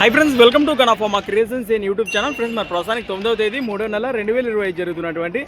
High friends welcome to గనాఫా మా creations in YouTube channel friends మరి ప్రస్తుతానికి తొమ్మిదవ తేదీ మూడో నెల రెండు వేల ఇరవై జరుగుతున్నటువంటి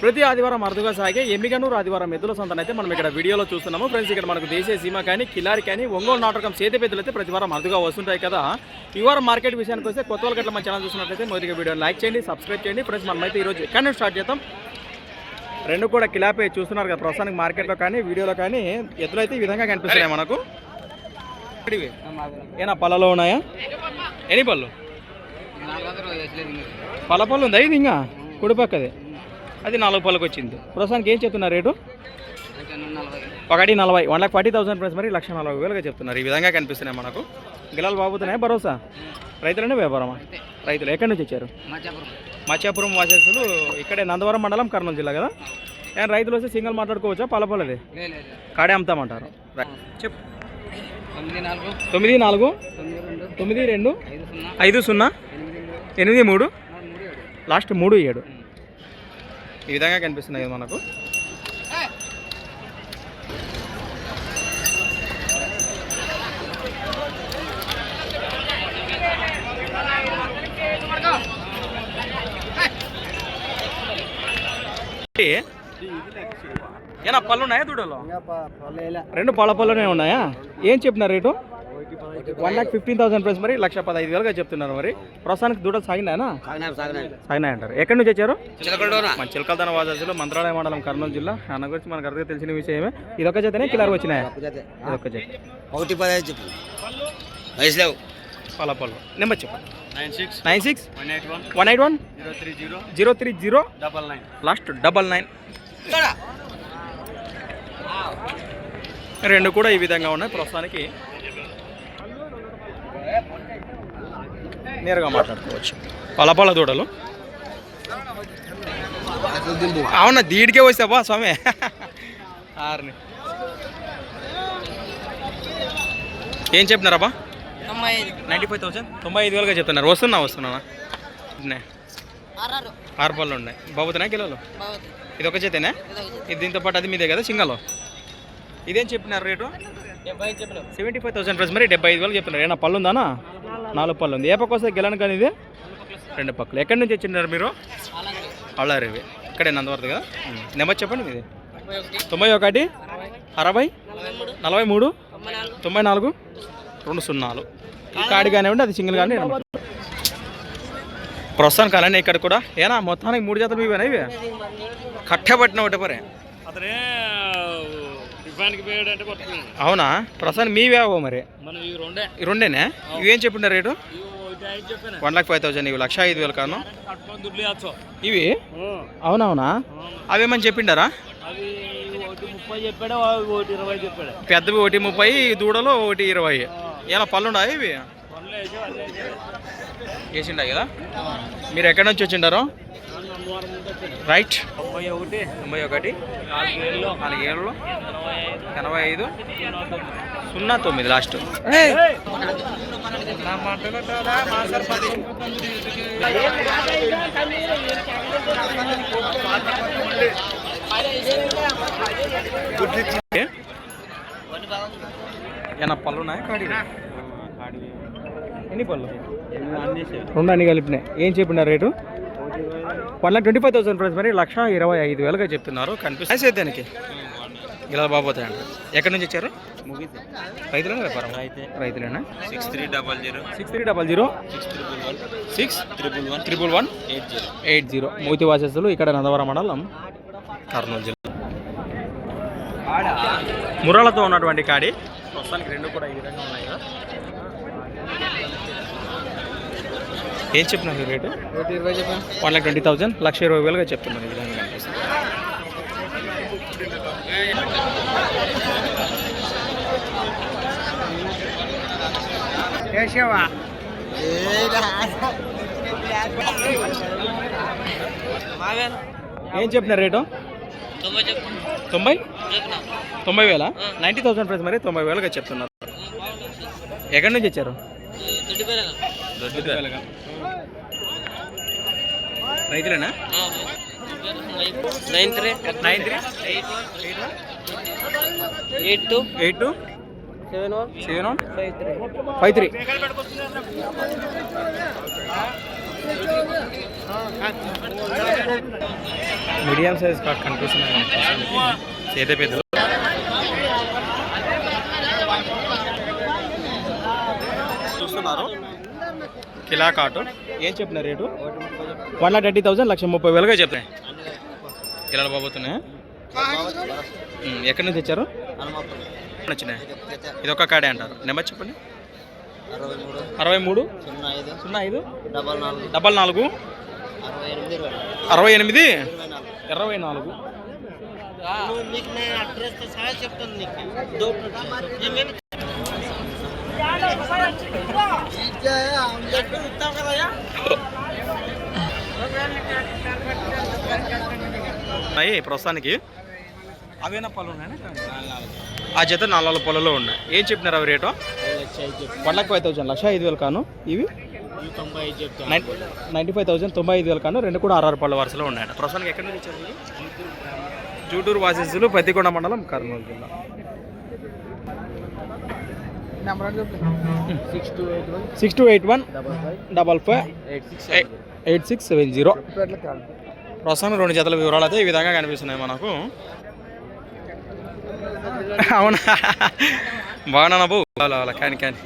ప్రతి ఆదివారం అరుదుగా సాగే ఎమ్మిగనూరు ఆదివారం ఎద్దుల సంతను అయితే మనం ఇక్కడ వీడియోలో చూస్తున్నాము. ఫ్రెండ్స్ ఇక్కడ మనకు దేశీయ సీమ కానీ కిలారి కానీ ఒంగోలు నాటకం చేతి అయితే ప్రతి వారం అరుదుగా వస్తుంటాయి కదా. ఈ వారం మార్కెట్ విషయానికి వస్తే కొత్త వాళ్ళకి మన ఛానల్ చూసినట్లయితే మొదటిగా వీడియో లైక్ చేయండి సబ్స్క్రైబ్ చేయండి. ఫ్రెండ్స్ మనమైతే ఈరోజు ఎక్కడ నుంచి స్టార్ట్ చేద్దాం? రెండు కూడా కిలాపే చూస్తున్నారు కదా ప్రస్తుతానికి మార్కెట్లో కానీ వీడియోలో కానీ ఎద్దులు అయితే ఈ విధంగా కనిపిస్తున్నాయి మనకు. ఏనా పళ్ళలో ఉన్నాయా? ఎన్ని పళ్ళు? పళ్ళ పళ్ళు ఉందా? ఇది ఇంకా? కుడి పక్కది. అది నాలుగు పళ్ళకి వచ్చింది. ప్రస్తుతానికి ఏం చెప్తున్నారు రేటు? ఒకటి నలభై. One lakh forty thousand price మరి లక్ష నలభై వేలుగా చెప్తున్నారు. ఈ విధంగా కనిపిస్తున్నాయి మనకు. గిలాలు బాగుతున్నాయి? భరోసా? రైతులనే వ్యాపారమా? రైతులు ఎక్కడి నుంచి వచ్చారు? మచ్చాపురం. వాసేసులు ఇక్కడే నందవరం మండలం కర్నూలు జిల్లా కదా? రైతులు వస్తే సింగల్ మాట్లాడుకోవచ్చా? పలపలది కాడే అమ్ముతామంటారు. చెప్పు. తొమ్మిది నాలుగు. తొమ్మిది రెండు. ఐదు సున్నా. ఎనిమిది మూడు. లాస్ట్ మూడు ఏడు. ఈ విధంగా కనిపిస్తున్నాయి మనకు. ఏనా పళ్ళు ఉన్నాయా దూడలో రెండు పళ్ళ పళ్ళనే ఉన్నాయా? ఏం చెప్పినారు rate? One lakh fifteen thousand price మరి లక్ష పదహైదు వేలుగా చెప్తున్నారు మరి. ప్రస్తుతానికి దూడలు సాగినాయనా? సాగినాయి అంటారు ఎక్కడి నుంచి వచ్చారు? మన చిలకల్దాన వాజాసులో మంత్రాలయ మండలం కర్నూలు జిల్లా. అన్న గురించి మనకు అర్థం తెలిసిన విషయమే. ఇదొక చేతనే కిలార్ వచ్చినాయా? ఇదొక చేత ఒకటి పదహైదు చెప్పు. వయసులేవు పళ్ళ. నెంబర్ చెప్పండి nine six. Nine six? One eight one. One eight one? Zero three zero. Zero three zero? Double nine. Last double nine. రెండు కూడా ఈ విధంగా ఉన్నాయి. ప్రస్తుతానికి నేరుగా మాట్లాడుకోవచ్చు. పలపల దూడలు. అవునా దీడికే వస్తావా స్వామి? ఆరుని. ఏం చెప్పినారబ్బా ఐదు. నైంటీ ఫైవ్ థౌసండ్ తొంభై ఐదు వేలుగా చెప్తున్నారు. వస్తున్నా వస్తున్నా. ఆరు పళ్ళు ఉన్నాయి. బాబుతున్నాయి కిలోలు? ఇది ఒక చేతేనా? ఇది దీంతో పాటు అది మీదే కదా సింగల్? ఇదేం చెప్పినారు rate? Seventy five thousand price మరి డెబ్బై ఐదు వేలు చెప్తున్నారు ఏమన్నా పళ్ళు ఉందానా నాలుగు పళ్ళు ఉంది ఏ పక్క వస్తుంది గెలను కానీ ఇది? రెండు పక్కలు. ఎక్కడి నుంచి వచ్చినారు మీరు? అల్లారేవి. ఇక్కడే నందవరదు కదా? నెంబర్ చెప్పండి మీది. తొంభై ఒకటి. అరవై నలభై మూడు. తొంభై నాలుగు. రెండు సున్నాలు. కాడి కానివ్వండి అది సింగిల్ కానీ ప్రస్తుతానికి అలానే ఇక్కడ కూడా. ఏనా మొత్తానికి మూడు జతలు ఇవేనా ఇవి? కట్టబట్టిన ఒకటి పరే. అతనే అవునా? ప్రస్తుతానికి మీవేవో మరి? ఈ రెండే. ఈ రెండేనా? ఇవేం చెప్పిండారు rate? One lakh five thousand ఇవి లక్ష ఐదు వేలు కాను. ఇవి? అవునవునా? అవేమని చెప్పిండారా? చెప్పాడు చెప్పాడు? పెద్దవి ఒకటి ముప్పై దూడలు ఒకటి ఇరవై. ఏమైనా పళ్ళు ఉన్నాయా ఇవి వేసిండా కదా? మీరు ఎక్కడి నుంచి వచ్చిండారు? రైట్. తొంభై ఒకటి తొంభై ఒకటి నాలుగు ఐదు ఎనభై ఐదు సున్నా తొమ్మిది. లాస్ట్. ఏమన్నా పళ్ళు ఉన్నాయా కాడి ఎన్ని పళ్ళు? రెండు అన్ని కలిపినాయి. ఏం చెప్పినారు rate? One lakh twenty five thousand price మరి లక్ష ఇరవై ఐదు వేలుగా చెప్తున్నారు. కనిపిస్తుంది. దానికి? ఇలా బాబోతాయండి ఎక్కడి నుంచి వచ్చారు? రైతులేనా వ్యాపారం? రైతులేనా? Six three double zero six three double zero six triple one six triple one triple one eight zero eight zero మూతి వాసస్సులు ఇక్కడ నందవరం మండలం. కర్నూలు జిల్లా. ముర్రాలతో ఉన్నటువంటి కాడి. ప్రస్తుతానికి రెండు కూడా ఈ విధంగా ఉన్నాయి కదా. ఏం చెప్పినారు రేటు? ఒకటి ఇరవై చెప్పాను వన్ లాక్ ట్వంటీ థౌసండ్ లక్ష ఇరవై వేలుగా చెప్తున్నారు ఈ విధంగా కనిపిస్తుంది. ఏం చెప్పినారు రేటు? తొంభై తొంభై? వేల? నైంటీ థౌసండ్ ప్రైస్ మరి తొంభై వేలుగా చెప్తున్నారు. ఎక్కడి నుంచి వచ్చారు రైతులేనా? Nine three. Nine three. Eight two. Eight two. Seven one. Seven one. Five three. Five three. Medium size card కనిపిస్తున్నాయి చేత పెద్దలు చూస్తున్నారు. కిలా కాటు. ఏం చెప్పిన rate? One lakh thirty thousand లక్ష ముప్పై వేలుగా చెప్తాయి కిలాలు బాబోతున్నాయి ఎక్కడి నుంచి తెచ్చారు? వచ్చినాయి ఇది ఒక కాడే అంటారు. నెంబర్ చెప్పండి. అరవై మూడు సున్నా ఐదు డబల్ నాలుగు డబల్ నాలుగు అరవై ఎనిమిది ఇరవై నాలుగు. చెప్తాను ఉన్నాయి ప్రస్తుతానికి అవేనా పళ్ళు ఉన్నాయి? ఆ జత నాలుగు పళ్ళలో ఉన్నాయి. ఏం చెప్పినారు అవి రేటు? వన్ ఫైవ్ థౌసండ్ లక్ష ఐదు వేలు కాను. ఇవి? నైంటీ ఫైవ్ థౌసండ్ తొంభై ఐదు వేలు కాను. రెండు కూడా ఆరు పళ్ళ వరుసలో ఉన్నాయి. ప్రస్తుతానికి ఎక్కడి నుంచి? జూటూరు వాసిస్సులు పత్తికొండ మండలం కర్నూలు జిల్లా. Six two eight one. Six two eight one. Double five. Double five. Eight six eight six seven zero. ప్రస్తుతం రెండు జతల వివరాలు అయితే ఈ విధంగా కనిపిస్తున్నాయి మనకు. అవునా? బాగున్నా బాబు? అలా కానీ కానీ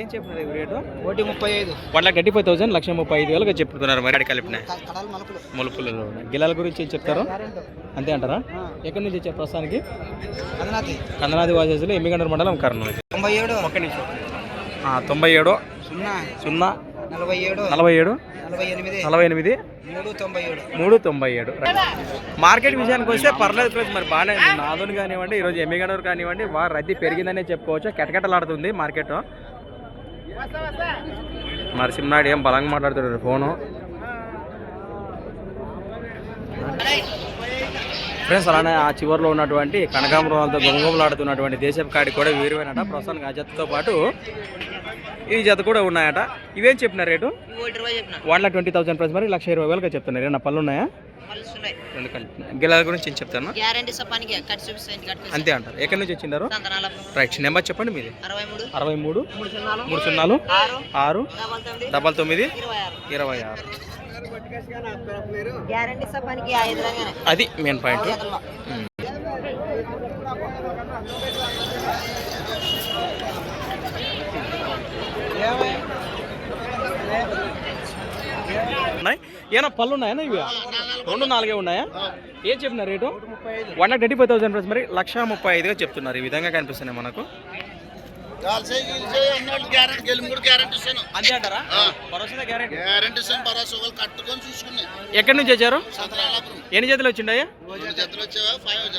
ఏం చెప్పినారు రేటు? ఒకటి ముప్పై ఐదు. One lakh thirty five thousand లక్ష ముప్పై ఐదు వేలుగా చెప్తున్నారు మరి. మలుపులు. మొలుపులలో గిలాల గురించి ఏం చెప్తారు? అంతే అంటారా? ఎక్కడి నుంచి వచ్చారు ప్రస్తుతానికి? కందనాది వాసేసులు ఎమ్మిగండూరు మండలం కర్నూలు. తొంభై ఏడు. ఒక్క నిమిషం. తొంభై ఏడు. సున్నా. సున్నా. నలభై ఏడు. నలభై ఏడు. నలభై ఎనిమిది. నలభై ఎనిమిది. మూడు తొంభై ఏడు. మార్కెట్ విషయానికి వస్తే పర్లేదు ఫ్రెండ్స్ మరి బాగానే నాదోని కానివ్వండి ఈరోజు ఎమ్మిగనూరు కానివ్వండి బాగా రద్దీ పెరిగిందనే చెప్పుకోవచ్చు. కెటకెటలాడుతుంది మార్కెట్ నరసింహనాయుడు ఏం బలంగా మాట్లాడుతున్నాడు ఫోను ఫ్రెండ్స్ అలానే ఆ చివరిలో ఉన్నటువంటి కనకాంబరంతో గొంగొమలాడుతున్నటువంటి దేశపు కాడి కూడా వీరువేనట. ప్రస్తుతానికి ఆ జతతో పాటు ఈ జత కూడా ఉన్నాయట. ఇవేం చెప్పిన rate? One lakh twenty thousand price మరి లక్ష ఇరవై వేలుగా చెప్తున్నారు. ఏమన్నా పళ్ళు ఉన్నాయా? గిలాల గురించి చెప్తాను అంతే అంటారు. ఎక్కడి నుంచి వచ్చిండారు? రైట్ నెంబర్ చెప్పండి మీది. అరవై మూడు మూడు సున్నాలు. ఆరు. డబల్ తొమ్మిది. ఇరవై ఆరు. అది మెయిన్ పాయింట్. ఏనా పళ్ళు ఉన్నాయా ఇవి? రెండు నాలుగే ఉన్నాయా? ఏం చెప్పిన rate? One lakh thirty five thousand price మరి లక్ష ముప్పై ఐదుగా చెప్తున్నారు. ఈ విధంగా కనిపిస్తున్నాయి మనకు. ఎక్కడి నుంచి వచ్చారు? సంతరాలపురం ఎన్ని జతలు వచ్చిండాయా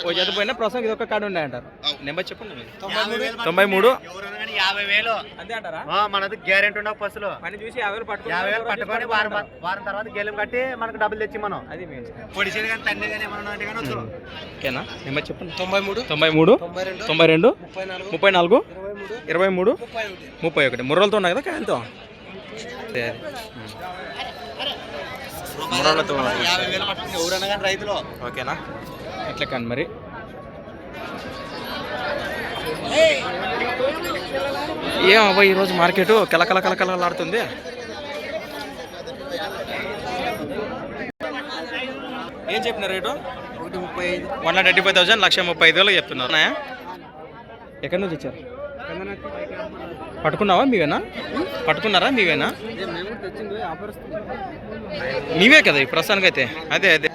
ఓ జత పోయినా ప్రస్తుతం ఇది ఒక కార్డు ఉన్నాయంటారు. నెంబర్ చెప్పండి. తొంభై మూడు. యాభై వేలు అంతే అంటారా? మనది గ్యారెంటీ ఉండవు బస్సులో పని చూసి యాభై వేలు పట్టుకో యాభై వేలు పట్టుకొని వారం వారం తర్వాత గేలం కట్టి మనకు డబ్బులు తెచ్చి మనం. అది పొడిచేది కానీ తండ్రి కానీ ఏమన్నా అంటే కానీ. ఓకేనా? నెంబర్ చెప్పండి. తొంభై మూడు. తొంభై మూడు. తొంభై రెండు. తొంభై రెండు. ముప్పై నాలుగు. ముప్పై నాలుగు. ఇరవై మూడు? ముప్పై ఒకటి. ముర్రలతో ఉన్నాయి కదా కాయలతో. ముర్రలతో ఓకేనా? ఎట్లా కానీ మరి? ఏమబ్బా ఈరోజు మార్కెట్ కలకల కలకలలాడుతుంది ఏం చెప్పిన రేటు? ఒకటి ముప్పై ఐదు. One lakh thirty five thousand లక్ష ముప్పై ఐదు వేలు చెప్తున్నారు? ఎక్కడి నుంచి వచ్చారు పట్టుకున్నావా మీవేనా? పట్టుకున్నారా మీవేనా? మీవే కదా ఈ ప్రస్తుతానికి అయితే అదే అదే.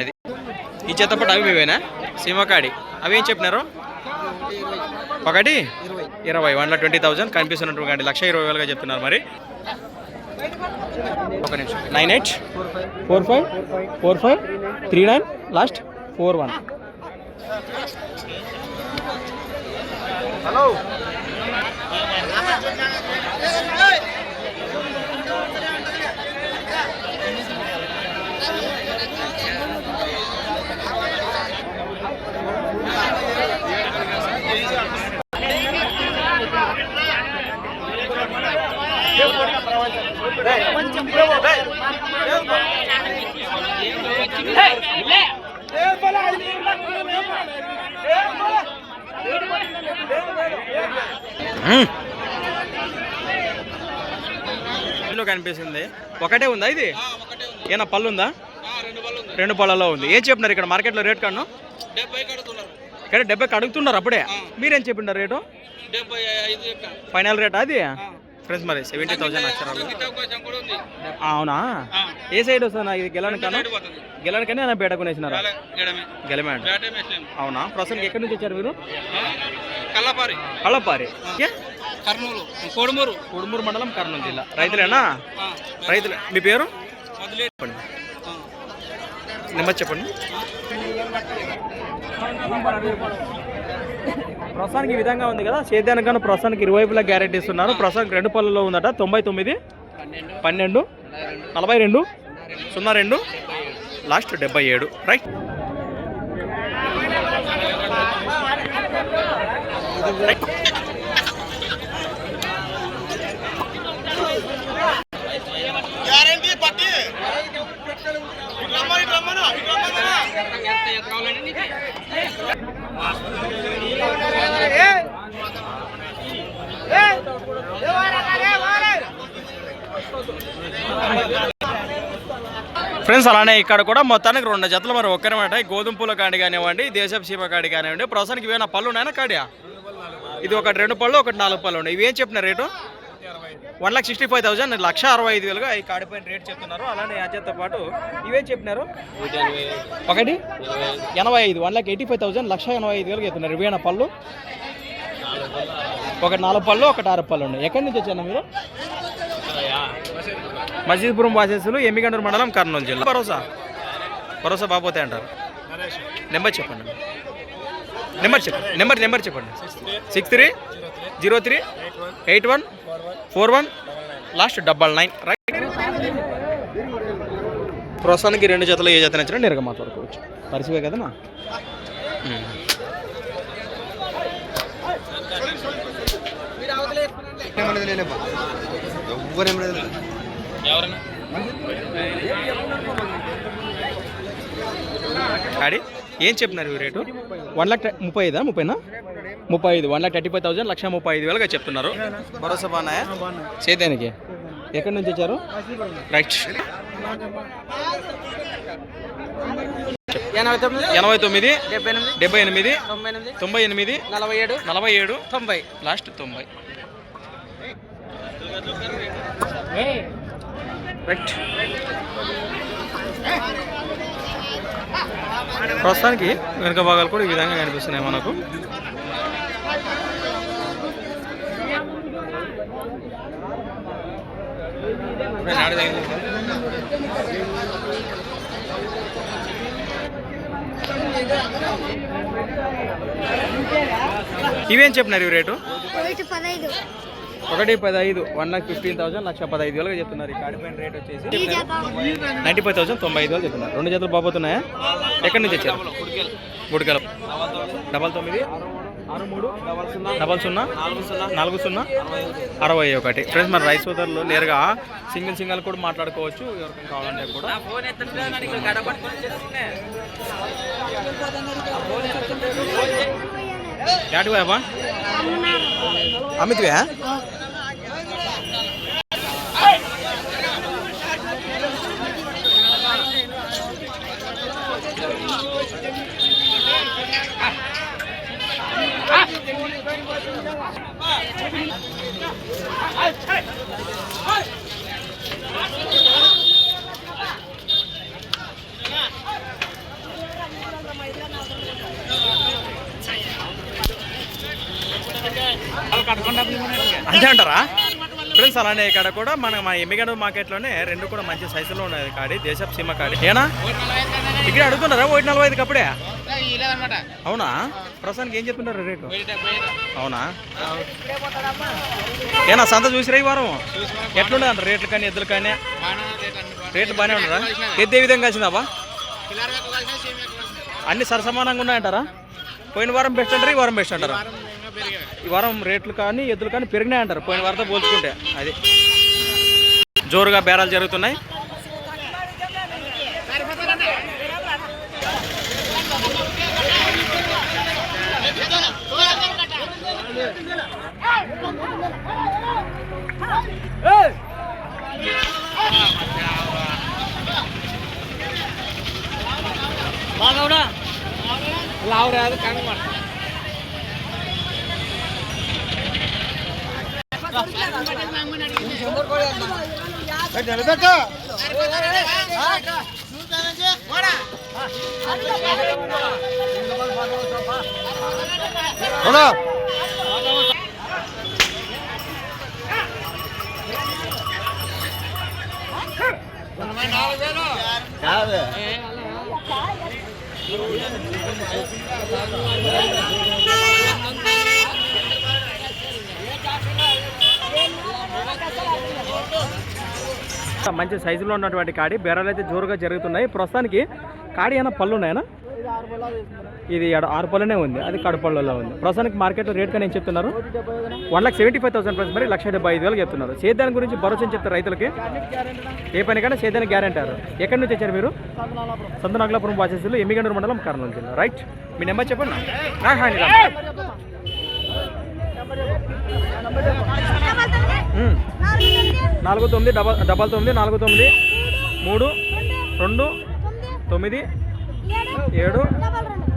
అది. ఈ చేతపాటు అవి మీవేనా? సీమకాడి అవి ఏం చెప్పినారు? ఒకటి? ఇరవై. వన్ ట్వంటీ థౌసండ్ కనిపిస్తున్నటువంటి లక్ష ఇరవై వేలుగా చెప్తున్నారు మరి. ఒక నిమిషం. Nine eight? Four five? Four five? Three nine? Last? Four one. Hello. పళ్ళు కనిపిస్తుంది. ఒకటే ఉందా ఇది? ఏమైనా పళ్ళు ఉందా? రెండు పళ్ళలో ఉంది. ఏం చెప్పినారు ఇక్కడ? మార్కెట్లో రేట్ కాను ఇక్కడ డెబ్బైకి అడుగుతున్నారు అప్పుడే. మీరేం చెప్పినారు రేటు? ఫైనల్ రేట్ అది? ఫ్రెండ్స్ మరి సెవెంటీ థౌసండ్ అక్షరాలు. అవునా? ఏ సైడ్ వస్తుందా ఇది? గెలనికనే నేను బేట కొనేసినారా? గెలమే అవునా? ప్రస్తుతానికి ఎక్కడి నుంచి వచ్చారు మీరు? కల్లపారి కళ్ళపారి. ఏ? కర్నూలు. కోడుమూరు. ఉడుమూరు మండలం కర్నూలు జిల్లా. రైతులేనా? రైతులే. మీ పేరు? చెప్పండి. నెంబర్ చెప్పండి. ప్రస్తుతానికి ఈ విధంగా ఉంది కదా. సేద్యానికి కానీ ప్రస్తుతానికి ఇరువైపులా గ్యారెంటీ ఇస్తున్నారు. ప్రస్తుతానికి రెండు పళ్ళలో ఉందట. తొంభై తొమ్మిది పన్నెండు నలభై రెండు సున్నా రెండు లాస్ట్ డెబ్బై ఏడు. రైట్ గ్యారంటీ పట్టి. ఫ్రెండ్స్ అలానే ఇక్కడ కూడా మొత్తానికి రెండు జతలు మరి ఒక్కరమాట గోధుమ పూల కాడి కానివ్వండి దేశపు సీమ కాడి కానివ్వండి ప్రస్తుతానికి ఇవేనా పళ్ళు ఉన్నాయా కాడియా? ఇది ఒకటి రెండు పళ్ళు ఒకటి నాలుగు పళ్ళు ఉన్నాయి. ఇవేం చెప్పిన rate? One lakh sixty five thousand లక్ష అరవై ఐదు వేలుగా ఈ కాడిపోయిన రేట్ చెప్తున్నారు. అలానే అజంతో పాటు ఇవేం చెప్పినారు? ఒకటి? ఎనభై ఐదు. One lakh eighty five thousand లక్ష ఎనభై ఐదు వేలుగా చెప్తున్నారు. ఇవేనా పళ్ళు? ఒకటి నాలుగు పళ్ళు ఒకటి ఆరు పళ్ళు ఉన్నాయి. ఎక్కడి నుంచి వచ్చాను మీరు? మసీద్పురం వాసేసులు ఎమ్మిగండూరు మండలం కర్నూలు జిల్లా. భరోసా? భరోసా బాబోతే అంటారు. నెంబర్ చెప్పండి. నెంబర్ చెప్పండి. నెంబర్ నెంబర్ చెప్పండి six three? Zero three eight one four one last double nine. Right ప్రస్తుతానికి రెండు జతలు ఏ జత నచ్చినా నేరుగా మాట్లాడుకోవచ్చు. పరిచివే కదనా ఏం చెప్పినారు రేటు? వన్ లాక్ ముప్పై ఐదా? ముప్పైనా? ముప్పై ఐదు one lakh thirty five thousand లక్ష ముప్పై ఐదు వేలుగా చెప్తున్నారు. భరోసా బాగున్నాయా? సేద్యానికి ఎక్కడి నుంచి వచ్చారు? రైట్. ఎనభై తొమ్మిది? ఎనభై తొమ్మిది డెబ్బై ఎనిమిది? తొంభై ఎనిమిది? నలభై ఏడు? నలభై ఏడు తొంభై. లాస్ట్ తొంభై. రైట్ ప్రస్తుతానికి వెనుక భాగాలు కూడా ఈ విధంగా కనిపిస్తున్నాయి మనకు. ఇవేం చెప్పినారు ఈ రేటు? ఒకటి పదహైదు ఒకటి పదహైదు వన్ లాక్ ఫిఫ్టీన్ థౌసండ్ లక్ష పదహైదు వేలుగా చెప్తున్నారు. ఈ కాడిపోయిన రేట్ వచ్చేసి నైంటీ ఫైవ్ థౌసండ్ తొంభై ఐదు వేలు చెప్తున్నారు. రెండు జతలు బాబోతున్నాయా? ఎక్కడి నుంచి వచ్చారు గుడికల. డబల్ తొమ్మిది. డబల్ సున్నా. నాలుగు సున్నా. అరవై ఒకటి. ఫ్రెండ్స్ మన రైస్ సోదరులు నేరుగా సింగిల్ సింగిల్ కూడా మాట్లాడుకోవచ్చు. ఎవరికైనా కావాలంటే కూడా. యాటివా అమిత్వా? అంతే అంటారా? ఫ్రెండ్స్ అలానే ఇక్కడ కూడా మన మా ఎమ్మిగడ మార్కెట్లోనే రెండు కూడా మంచి సైజులో ఉన్నాయి కాడి దేశపు సీమ కాడి. ఏనా? ఇక్కడ అడుగుతున్నారా? ఒకటి నలభై ఐదు అప్పుడే? అవునా? ప్రస్తుతానికి ఏం చెప్తున్నారు రేటు? అవునా? ఏనా సంత చూసిరా ఈ వారం? ఎట్లుండే అంట రేట్లు కానీ ఎద్దులు కానీ? రేట్లు బాగానే ఉండరా ఎద్దు ఏ విధంగా వచ్చిందాబా అన్ని సరసమానంగా ఉన్నాయంటారా? పోయిన వారం బెస్ట్ అంటారా? ఈ వారం బెస్ట్ అంటారా? ఈ వారం రేట్లు కానీ ఎద్దులు కానీ పెరిగినాయి అంటారు పోయిన వారంతో పోల్చుకుంటే. అది. జోరుగా బేరాలు జరుగుతున్నాయి. బాగవునా లావు రాదు కనమాట నిలబెట్ట అవునా మంచి సైజులో ఉన్నటువంటి కాడి బేరాలు అయితే జోరుగా జరుగుతున్నాయి. ప్రస్తుతానికి కాడి ఏమైనా పళ్ళు ఉన్నాయనా ఇది ఆడ ఆరు పళ్ళనే ఉంది అది కడపళ్ళలో ఉంది. ప్రస్తుతానికి మార్కెట్లో రేట్ కానీ ఏం చెప్తున్నారు. One lakh seventy five thousand price మరి లక్ష డెబ్బై ఐదు వేలు చెప్తున్నారు. సేద్యాన్ని గురించి భరోసా చెప్తారు రైతులకి. ఏ పని కానీ సేద్యానికి గ్యారంటీ అంటారు. ఎక్కడి నుంచి వచ్చారు మీరు? సంతనాగలాపురం వాచేసులు ఎమ్మిగండూరు మండలం కర్నూలు జిల్లా. రైట్ మీ నెంబర్ చెప్పండి నాలుగు తొమ్మిది డబల్ డబల్ తొమ్మిది నాలుగు తొమ్మిది మూడు రెండు తొమ్మిది ఏడు?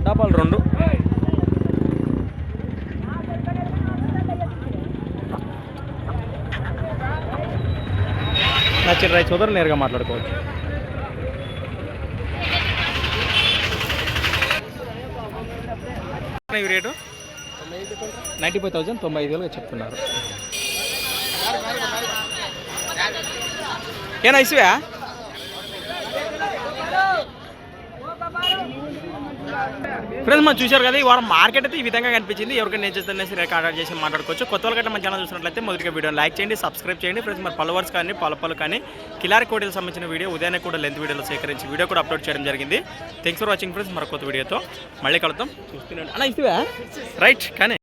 డబల్ రెండు. నచ్చిన రైతు సోదరులు నేరుగా మాట్లాడుకోవచ్చు. ఇవి రేటు? నైంటీ ఫైవ్ థౌసండ్ తొంభై ఐదు వేలుగా చెప్తున్నారు. ఏనా ఇసువా? ఫ్రెండ్స్ మనం చూశారు కదా ఈ వారం మార్కెట్ అయితే ఈ విధంగా కనిపించింది. ఎవరికైనా నేను చేస్తే రికార్డ్ చేసి మాట్లాడుకోవచ్చు. కొత్త వాళ్ళకంటే మన ఛానల్ చూసినట్లయితే మొదటిగా వీడియో లైక్ చేయండి సబ్స్క్రైబ్ చేయండి. ఫ్రెండ్స్ మరి ఫాలోవర్స్ కానీ పలపలు కానీ కిలారి కోటీలకు సంబంధించిన వీడియో ఉదయాన్నే కూడా లెంత్ వీడియోలో సేకరించి వీడియో కూడా అప్లోడ్ చేయడం జరిగింది. థ్యాంక్స్ ఫర్ వాచింగ్ ఫ్రెండ్స్ మరొక కొత్త వీడియోతో మళ్ళీ కలుద్దాం. చూస్తున్నాను. అలా ఇస్తువా? రైట్ కానీ